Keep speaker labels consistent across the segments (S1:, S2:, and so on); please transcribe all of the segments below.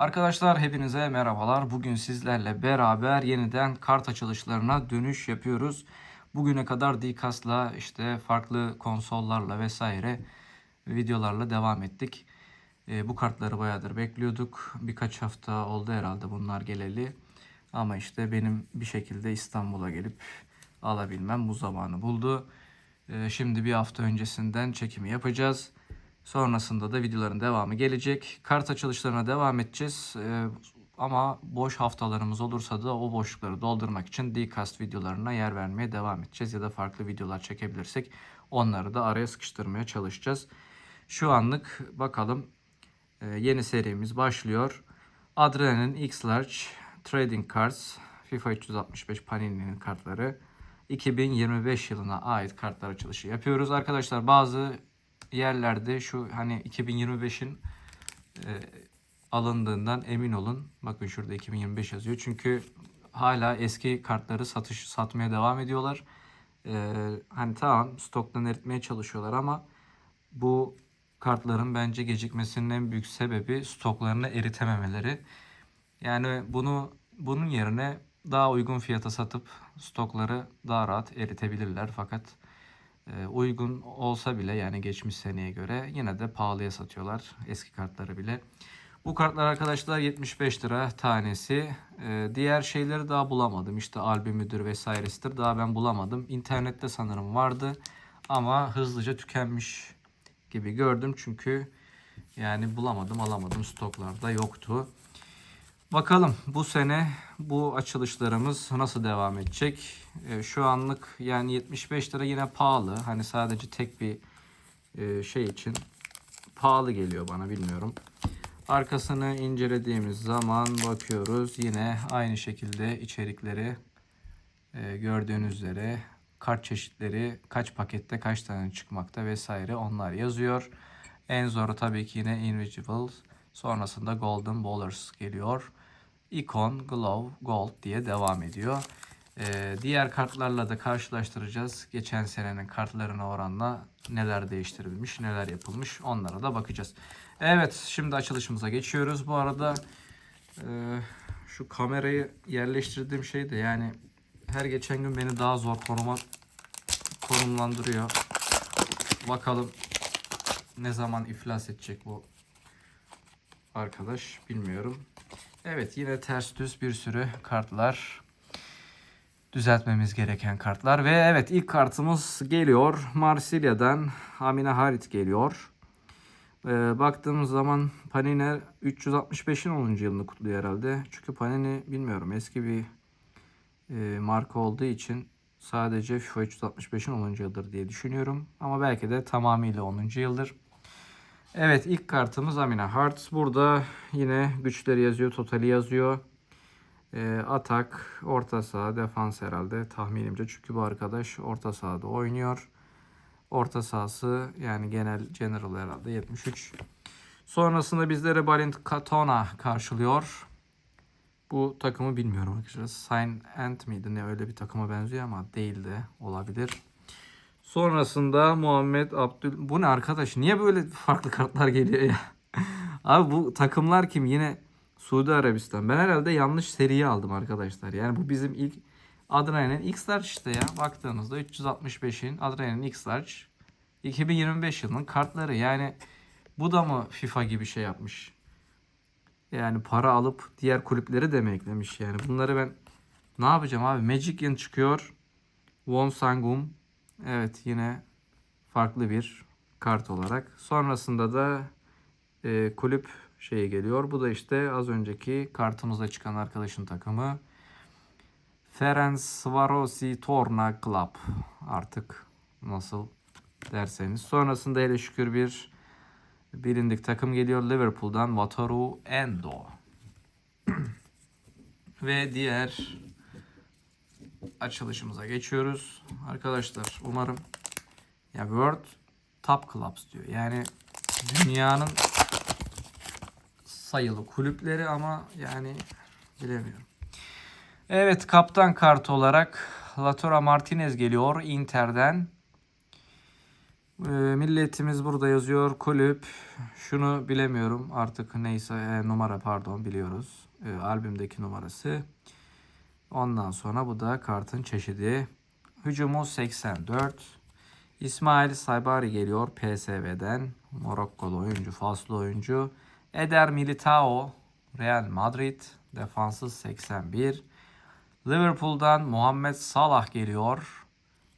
S1: Arkadaşlar hepinize merhabalar. Bugün sizlerle beraber yeniden kart açılışlarına dönüş yapıyoruz. Bugüne kadar Dcast'la işte farklı konsollarla vesaire videolarla devam ettik. Ee, bu kartları bayağıdır bekliyorduk. Birkaç hafta oldu herhalde bunlar geleli. Ama işte benim bir şekilde İstanbul'a gelip alabilmem bu zamanı buldu. Ee, şimdi bir hafta öncesinden çekimi yapacağız. Sonrasında da videoların devamı gelecek. Kart açılışlarına devam edeceğiz. Ee, ama boş haftalarımız olursa da o boşlukları doldurmak için Dcast videolarına yer vermeye devam edeceğiz. Ya da farklı videolar çekebilirsek onları da araya sıkıştırmaya çalışacağız. Şu anlık bakalım e, yeni serimiz başlıyor. Adrenalin X-Large Trading Cards FIFA 365 Panini'nin kartları 2025 yılına ait kartlar açılışı yapıyoruz. Arkadaşlar bazı yerlerde şu hani 2025'in e, alındığından emin olun. Bakın şurada 2025 yazıyor. Çünkü hala eski kartları satış satmaya devam ediyorlar. E, hani tamam stoktan eritmeye çalışıyorlar ama bu kartların bence gecikmesinin en büyük sebebi stoklarını eritememeleri. Yani bunu bunun yerine daha uygun fiyata satıp stokları daha rahat eritebilirler. Fakat uygun olsa bile yani geçmiş seneye göre yine de pahalıya satıyorlar eski kartları bile. Bu kartlar arkadaşlar 75 lira tanesi. E, diğer şeyleri daha bulamadım. İşte albümüdür vesairesidir. Daha ben bulamadım. İnternette sanırım vardı. Ama hızlıca tükenmiş gibi gördüm. Çünkü yani bulamadım alamadım. Stoklarda yoktu. Bakalım bu sene bu açılışlarımız nasıl devam edecek? E, şu anlık yani 75 lira yine pahalı. Hani sadece tek bir e, şey için pahalı geliyor bana bilmiyorum. Arkasını incelediğimiz zaman bakıyoruz. Yine aynı şekilde içerikleri e, gördüğünüz üzere kart çeşitleri kaç pakette kaç tane çıkmakta vesaire onlar yazıyor. En zoru tabii ki yine Invisible. Sonrasında Golden Bowlers geliyor. Icon, Glow, Gold diye devam ediyor. Ee, diğer kartlarla da karşılaştıracağız. Geçen senenin kartlarına oranla neler değiştirilmiş, neler yapılmış onlara da bakacağız. Evet şimdi açılışımıza geçiyoruz. Bu arada e, şu kamerayı yerleştirdiğim şey de yani her geçen gün beni daha zor konuma konumlandırıyor. Bakalım ne zaman iflas edecek bu arkadaş bilmiyorum. Evet yine ters düz bir sürü kartlar. Düzeltmemiz gereken kartlar. Ve evet ilk kartımız geliyor. Marsilya'dan Amine Harit geliyor. Ee, baktığımız zaman Panini 365'in 10. yılını kutluyor herhalde. Çünkü Panini bilmiyorum eski bir e, marka olduğu için sadece FIFA 365'in 10. yıldır diye düşünüyorum. Ama belki de tamamıyla 10. yıldır. Evet ilk kartımız Amina Hearts. Burada yine güçleri yazıyor, totali yazıyor. E, atak, orta saha, defans herhalde tahminimce. Çünkü bu arkadaş orta sahada oynuyor. Orta sahası yani genel general herhalde 73. Sonrasında bizlere Balint Katona karşılıyor. Bu takımı bilmiyorum arkadaşlar. Sign Ant miydi ne öyle bir takıma benziyor ama değil de olabilir. Sonrasında Muhammed Abdül... Bu ne arkadaş? Niye böyle farklı kartlar geliyor ya? Abi bu takımlar kim? Yine Suudi Arabistan. Ben herhalde yanlış seriyi aldım arkadaşlar. Yani bu bizim ilk Adrenalin X-Large işte ya. Baktığınızda 365'in Adrenalin X-Large 2025 yılının kartları. Yani bu da mı FIFA gibi şey yapmış? Yani para alıp diğer kulüpleri de mi eklemiş yani? Bunları ben ne yapacağım abi? Magician çıkıyor. Won Sangum. Evet yine farklı bir kart olarak. Sonrasında da e, kulüp şeyi geliyor. Bu da işte az önceki kartımızda çıkan arkadaşın takımı. Ferencvarosi Torna Club. Artık nasıl derseniz. Sonrasında hele şükür bir bilindik takım geliyor. Liverpool'dan Wataru Endo. Ve diğer açılışımıza geçiyoruz. Arkadaşlar umarım ya World Top Clubs diyor. Yani dünyanın sayılı kulüpleri ama yani bilemiyorum. Evet kaptan kartı olarak Latora Martinez geliyor Inter'den. Ee, milliyetimiz burada yazıyor. Kulüp. Şunu bilemiyorum. Artık neyse e, numara pardon biliyoruz. Ee, albümdeki numarası. Ondan sonra bu da kartın çeşidi. Hücumu 84. İsmail Saybari geliyor PSV'den. Morokkolu oyuncu, faslı oyuncu. Eder Militao Real Madrid. Defansı 81. Liverpool'dan Muhammed Salah geliyor.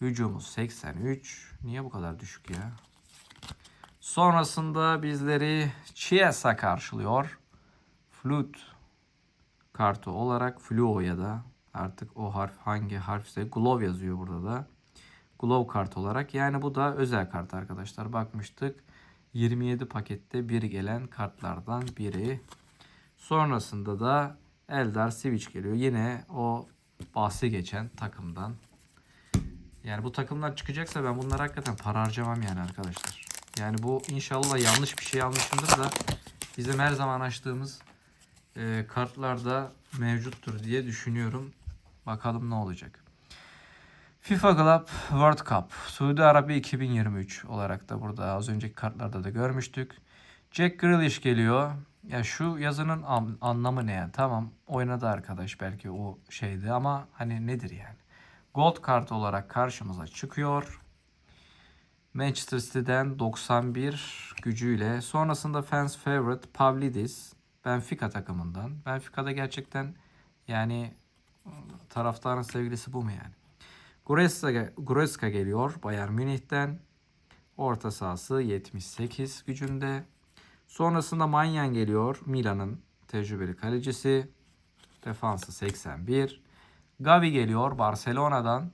S1: Hücumu 83. Niye bu kadar düşük ya? Sonrasında bizleri Chiesa karşılıyor. Flute kartı olarak Fluo ya da artık o harf hangi harfse Glove yazıyor burada da. Glove kart olarak. Yani bu da özel kart arkadaşlar. Bakmıştık. 27 pakette bir gelen kartlardan biri. Sonrasında da Eldar Sivic geliyor. Yine o bahsi geçen takımdan. Yani bu takımlar çıkacaksa ben bunlara hakikaten para harcamam yani arkadaşlar. Yani bu inşallah yanlış bir şey almışımdır da bizim her zaman açtığımız e, kartlarda mevcuttur diye düşünüyorum. Bakalım ne olacak. FIFA Club World Cup Suudi Arabiya 2023 olarak da burada az önceki kartlarda da görmüştük. Jack Grealish geliyor. Ya şu yazının an- anlamı ne yani? Tamam oynadı arkadaş belki o şeydi ama hani nedir yani? Gold kart olarak karşımıza çıkıyor. Manchester City'den 91 gücüyle. Sonrasında fans favorite Pavlidis. Benfica takımından. Benfica'da gerçekten yani taraftarın sevgilisi bu mu yani? Goretzka, Goretzka geliyor Bayern Münih'ten. Orta sahası 78 gücünde. Sonrasında Manyan geliyor Milan'ın tecrübeli kalecisi. Defansı 81. Gavi geliyor Barcelona'dan.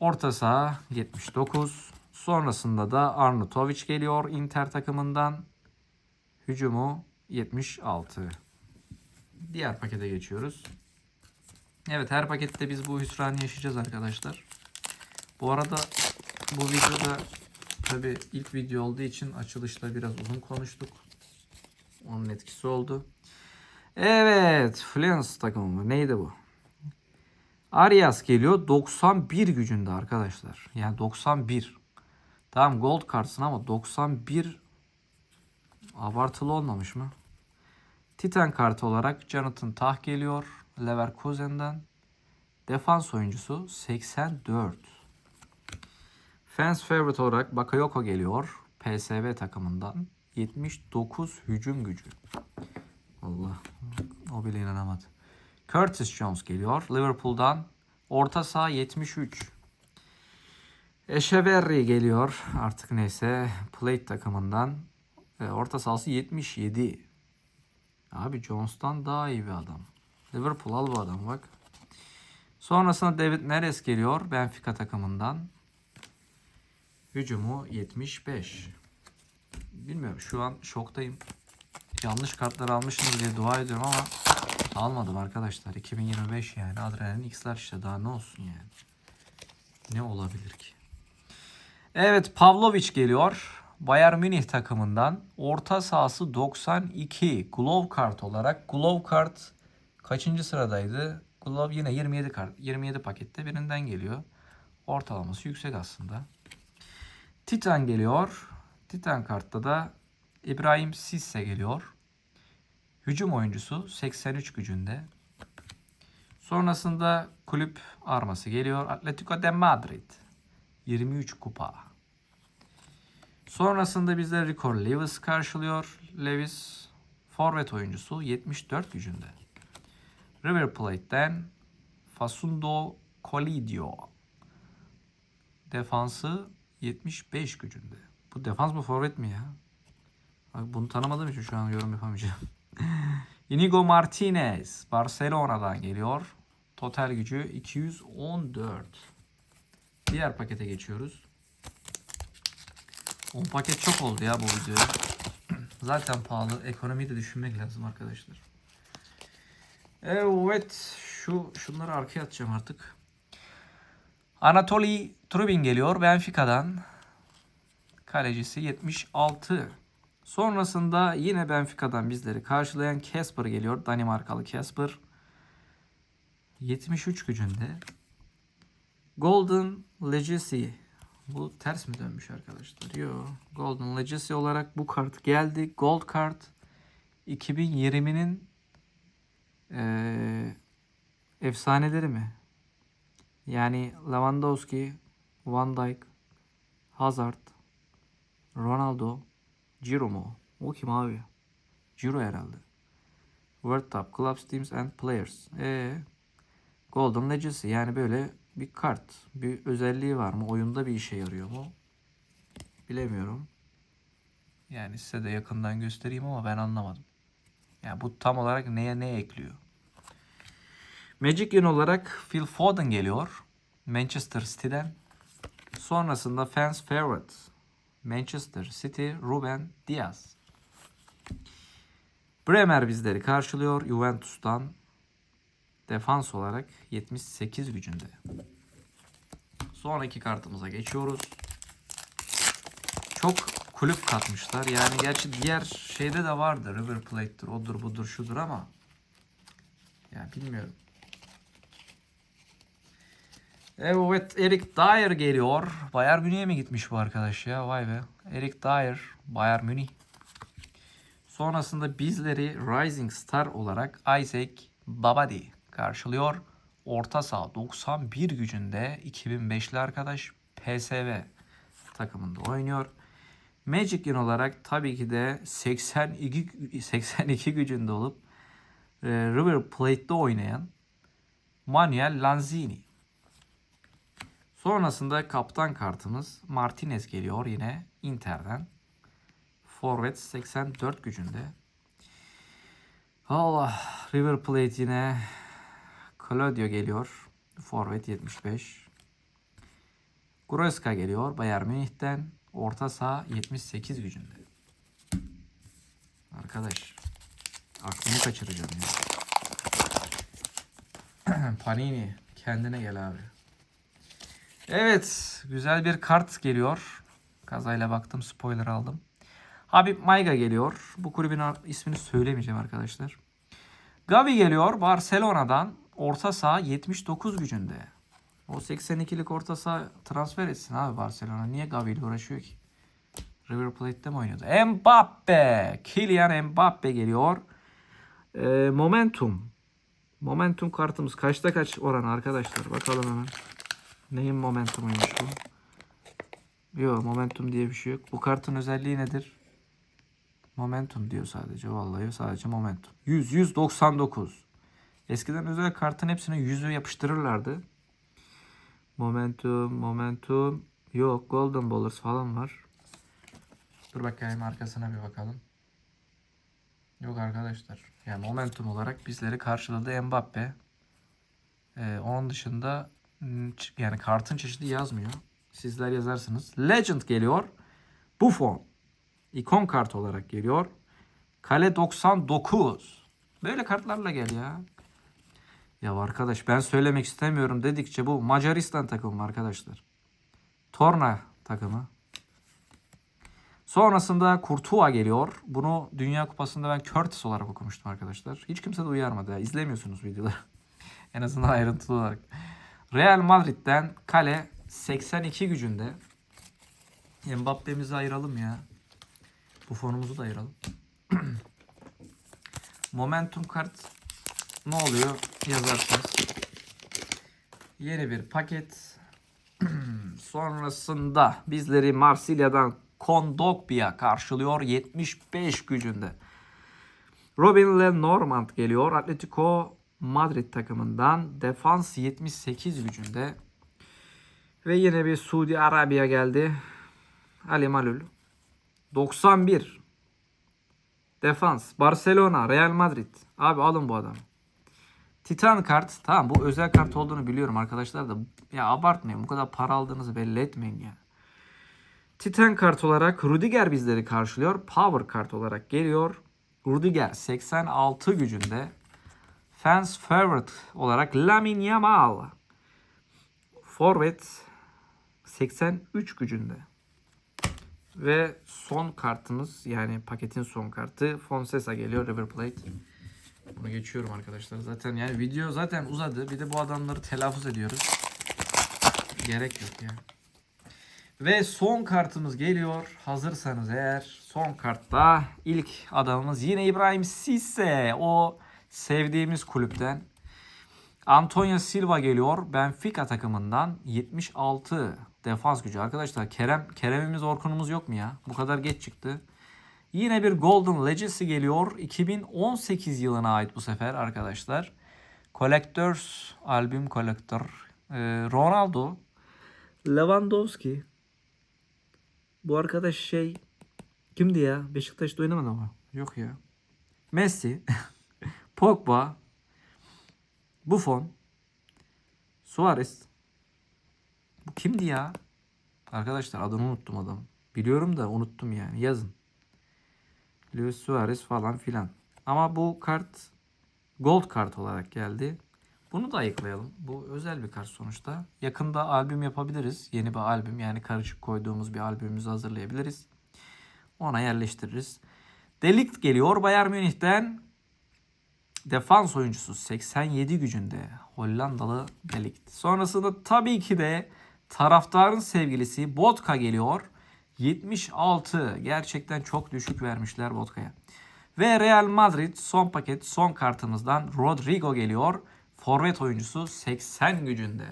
S1: Orta saha 79. Sonrasında da Arnautovic geliyor Inter takımından. Hücumu 76. Diğer pakete geçiyoruz. Evet her pakette biz bu hüsranı yaşayacağız arkadaşlar. Bu arada bu videoda tabi ilk video olduğu için açılışta biraz uzun konuştuk. Onun etkisi oldu. Evet Flens takımı mı? Neydi bu? Arias geliyor 91 gücünde arkadaşlar. Yani 91. Tamam gold kartsın ama 91 abartılı olmamış mı? Titan kartı olarak Jonathan Tah geliyor Leverkusen'den. Defans oyuncusu 84. Fans favorite olarak Bakayoko geliyor PSV takımından. 79 hücum gücü. Allah o bile inanamadı. Curtis Jones geliyor Liverpool'dan. Orta saha 73. Echeverry geliyor artık neyse Plate takımından. E, orta sahası 77. Abi Jones'tan daha iyi bir adam. Liverpool al bu adam bak. Sonrasında David Neres geliyor Benfica takımından. Hücumu 75. Bilmiyorum şu an şoktayım. Yanlış kartlar almışsınız diye dua ediyorum ama almadım arkadaşlar. 2025 yani adrenalin X'ler işte daha ne olsun yani. Ne olabilir ki? Evet Pavlovic geliyor. Bayern Münih takımından. Orta sahası 92. Glove kart olarak. Glove kart kaçıncı sıradaydı? Glove yine 27 kart. 27 pakette birinden geliyor. Ortalaması yüksek aslında. Titan geliyor. Titan kartta da İbrahim Sisse geliyor. Hücum oyuncusu 83 gücünde. Sonrasında kulüp arması geliyor. Atletico de Madrid. 23 kupa. Sonrasında bizde Rico Lewis karşılıyor. Lewis forvet oyuncusu 74 gücünde. River Plate'den Fasundo Colidio. Defansı 75 gücünde. Bu defans mı forvet mi ya? Bunu tanımadığım için şu an yorum yapamayacağım. Inigo Martinez Barcelona'dan geliyor. Total gücü 214. Diğer pakete geçiyoruz. 10 paket çok oldu ya bu videoya. Zaten pahalı. Ekonomiyi de düşünmek lazım arkadaşlar. Evet. Şu şunları arkaya atacağım artık. Anatoly Trubin geliyor Benfica'dan. Kalecisi 76. Sonrasında yine Benfica'dan bizleri karşılayan Casper geliyor. Danimarkalı Casper. 73 gücünde. Golden Legacy Bu ters mi dönmüş arkadaşlar? Yo. Golden Legacy olarak bu kart geldi. Gold kart 2020'nin eee efsaneleri mi? Yani Lewandowski, Van Dijk, Hazard, Ronaldo, Ciro mu? O kim abi? Ciro herhalde. World Top Clubs, Teams and Players. Ee, Golden Legacy yani böyle bir kart. Bir özelliği var mı? Oyunda bir işe yarıyor mu? Bilemiyorum. Yani size de yakından göstereyim ama ben anlamadım. Yani bu tam olarak neye ne ekliyor? Magic Yin olarak Phil Foden geliyor. Manchester City'den. Sonrasında fans favorite Manchester City Ruben Diaz. Bremer bizleri karşılıyor Juventus'tan. Defans olarak 78 gücünde. Sonraki kartımıza geçiyoruz. Çok kulüp katmışlar. Yani gerçi diğer şeyde de vardı. River Plate'tir, odur budur şudur ama ya bilmiyorum. Evet Eric Dyer geliyor. Bayern Münih'e mi gitmiş bu arkadaş ya? Vay be. Eric Dyer, Bayern Münih. Sonrasında bizleri Rising Star olarak Isaac Babadi karşılıyor. Orta saha 91 gücünde 2005'li arkadaş PSV takımında oynuyor. Magic Yin olarak tabii ki de 82 82 gücünde olup e, River Plate'de oynayan Manuel Lanzini. Sonrasında kaptan kartımız Martinez geliyor yine Inter'den. Forvet 84 gücünde. Allah River Plate yine Claudio geliyor. Forvet 75. Groska geliyor Bayern Münih'ten. Orta saha 78 gücünde. Arkadaş aklımı kaçıracağım ya. Panini kendine gel abi. Evet güzel bir kart geliyor. Kazayla baktım spoiler aldım. Habib Maiga geliyor. Bu kulübün ismini söylemeyeceğim arkadaşlar. Gavi geliyor Barcelona'dan. Orta saha 79 gücünde. O 82'lik orta saha transfer etsin abi Barcelona. Niye Gavi ile uğraşıyor ki? River Plate'de mi oynuyordu? Mbappe. Kylian Mbappe geliyor. Ee, momentum. Momentum kartımız kaçta kaç oran arkadaşlar? Bakalım hemen. Neyin momentumuymuş bu? Yok momentum diye bir şey yok. Bu kartın özelliği nedir? Momentum diyor sadece. Vallahi sadece momentum. 100, 199. Eskiden özel kartın hepsine yüzü yapıştırırlardı. Momentum, momentum. Yok, golden ballers falan var. Dur bakayım arkasına bir bakalım. Yok arkadaşlar. Yani momentum olarak bizleri karşıladı Mbappe. Ee, onun dışında hmm, yani kartın çeşidi yazmıyor. Sizler yazarsınız. Legend geliyor. Buffon. İkon kart olarak geliyor. Kale 99. Böyle kartlarla gel ya. Ya arkadaş ben söylemek istemiyorum dedikçe bu Macaristan takımı arkadaşlar. Torna takımı. Sonrasında Kurtuğa geliyor. Bunu Dünya Kupası'nda ben Curtis olarak okumuştum arkadaşlar. Hiç kimse de uyarmadı. ya. İzlemiyorsunuz videoları. en azından ayrıntılı olarak. Real Madrid'den kale 82 gücünde. Mbappe'mizi ayıralım ya. Bu fonumuzu da ayıralım. Momentum kart ne oluyor yazarsınız. Yeni bir paket. Sonrasında bizleri Marsilya'dan Kondogbia karşılıyor 75 gücünde. Robin Lenormand geliyor. Atletico Madrid takımından defans 78 gücünde. Ve yine bir Suudi Arabiya geldi. Ali Malul. 91. Defans. Barcelona. Real Madrid. Abi alın bu adamı. Titan kart. Tamam bu özel kart olduğunu biliyorum arkadaşlar da. Ya abartmayın. Bu kadar para aldığınızı belli etmeyin ya. Titan kart olarak Rudiger bizleri karşılıyor. Power kart olarak geliyor. Rudiger 86 gücünde. Fans favorite olarak Lamine Yamal. Forvet 83 gücünde. Ve son kartımız yani paketin son kartı Fonseca geliyor River Plate. Bunu geçiyorum arkadaşlar. Zaten yani video zaten uzadı. Bir de bu adamları telaffuz ediyoruz. Gerek yok ya. Ve son kartımız geliyor. Hazırsanız eğer son kartta ilk adamımız yine İbrahim Sisse. O sevdiğimiz kulüpten. Antonio Silva geliyor. Benfica takımından 76 defans gücü. Arkadaşlar Kerem Kerem'imiz Orkun'umuz yok mu ya? Bu kadar geç çıktı. Yine bir Golden Legacy geliyor. 2018 yılına ait bu sefer arkadaşlar. Collectors albüm collector. Ee, Ronaldo, Lewandowski. Bu arkadaş şey kimdi ya? Beşiktaş'ta oynamadı mı? Yok ya. Messi, Pogba, Buffon, Suarez. Bu kimdi ya? Arkadaşlar adını unuttum adam. Biliyorum da unuttum yani. Yazın. Luis Suarez falan filan. Ama bu kart gold kart olarak geldi. Bunu da ayıklayalım. Bu özel bir kart sonuçta. Yakında albüm yapabiliriz. Yeni bir albüm yani karışık koyduğumuz bir albümümüzü hazırlayabiliriz. Ona yerleştiririz. Delikt geliyor Bayern Münih'ten. Defans oyuncusu 87 gücünde Hollandalı Delikt. Sonrasında tabii ki de taraftarın sevgilisi Botka geliyor. 76 gerçekten çok düşük vermişler Botka'ya. Ve Real Madrid son paket son kartımızdan Rodrigo geliyor. Forvet oyuncusu 80 gücünde.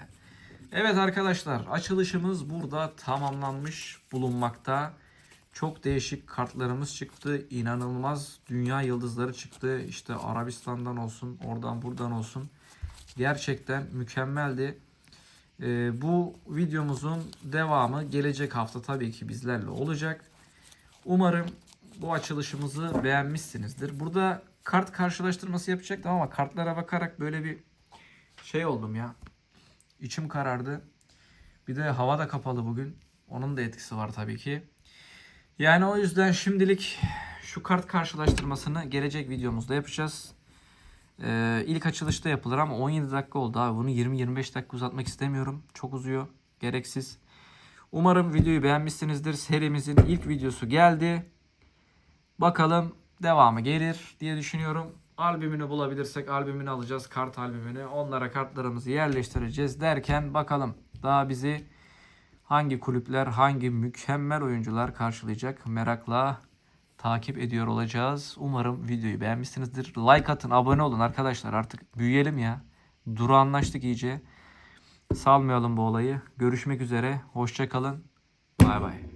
S1: Evet arkadaşlar açılışımız burada tamamlanmış bulunmakta. Çok değişik kartlarımız çıktı. İnanılmaz dünya yıldızları çıktı. İşte Arabistan'dan olsun, oradan buradan olsun. Gerçekten mükemmeldi. Ee, bu videomuzun devamı gelecek hafta tabii ki bizlerle olacak. Umarım bu açılışımızı beğenmişsinizdir. Burada kart karşılaştırması yapacaktım ama kartlara bakarak böyle bir şey oldum ya. İçim karardı. Bir de hava da kapalı bugün. Onun da etkisi var tabii ki. Yani o yüzden şimdilik şu kart karşılaştırmasını gelecek videomuzda yapacağız. Ee, ilk açılışta yapılır ama 17 dakika oldu abi. Bunu 20-25 dakika uzatmak istemiyorum. Çok uzuyor. Gereksiz. Umarım videoyu beğenmişsinizdir. Serimizin ilk videosu geldi. Bakalım devamı gelir diye düşünüyorum. Albümünü bulabilirsek albümünü alacağız. Kart albümünü. Onlara kartlarımızı yerleştireceğiz derken bakalım daha bizi hangi kulüpler, hangi mükemmel oyuncular karşılayacak merakla takip ediyor olacağız. Umarım videoyu beğenmişsinizdir. Like atın, abone olun arkadaşlar. Artık büyüyelim ya. Duru anlaştık iyice. Salmayalım bu olayı. Görüşmek üzere. Hoşça kalın. Bay bay.